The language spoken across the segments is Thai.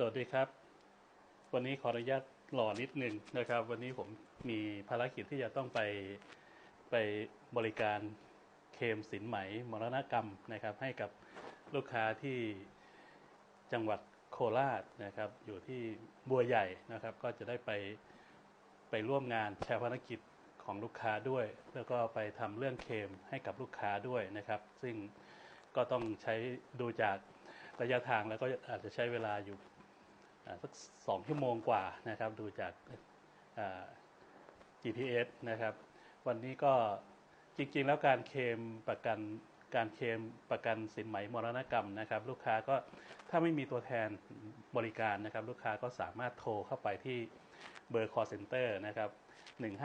สวัสดีครับ วันนี้ขออนุญาตหล่อนิดหนึ่งนะครับ วันนี้ผมมีภารกิจที่จะต้องไปไปบริการเคมสินไหมมรณกรรมนะครับ ให้กับลูกค้าที่จังหวัดโคราชนะครับ อยู่ที่บัวใหญ่นะครับ ก็จะได้ไปไปร่วมงานแชร์ภารกิจของลูกค้าด้วย แล้วก็ไปทำเรื่องเคมให้กับลูกค้าด้วยนะครับ ซึ่งก็ต้องใช้ดูจากระยะทางแล้วก็อาจจะใช้เวลาอยู่ สักสองชั่วโมงกว่านะครับ ดูจาก GPS นะครับ วันนี้ก็ จริง ๆ แล้วการเคลมประกันการเคลมประกันสินไหมมรณกรรมนะครับ ลูกค้าก็ถ้าไม่มีตัวแทนบริการนะครับ ลูกค้าก็สามารถโทรเข้าไปที่เบอร์ call center นะครับ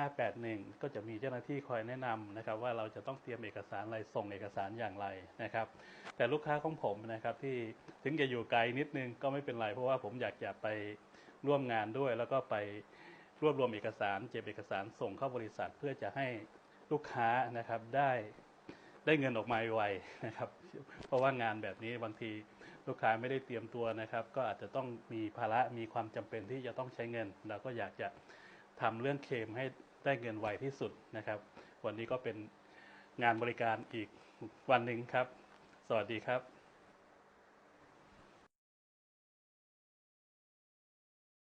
1581 ก็จะมีเจ้าหน้าที่คอยแนะนำนะครับ ว่าเราจะต้องเตรียมเอกสารอะไรส่งเอกสารอย่างไรนะครับ แต่ลูกค้าของผมนะครับที่ถึงจะอยู่ไกลนิดนึงก็ไม่เป็นไร เพราะว่าผมอยากจะไปร่วมงานด้วย แล้วก็ไปรวบรวมเอกสาร เจ็บเอกสารส่งเข้าบริษัทเพื่อจะให้ ลูกค้านะครับได้ได้เงินออกมาไวนะครับ เพราะว่างานแบบนี้บางทีลูกค้าไม่ได้เตรียมตัวนะครับ ก็อาจจะต้องมีภาระมีความจำเป็นที่จะต้องใช้เงิน เราก็อยากจะทำเรื่องเคลมให้ได้เงินไวที่สุดนะครับ วันนี้ก็เป็นงานบริการอีกวันหนึ่งครับ สวัสดีครับ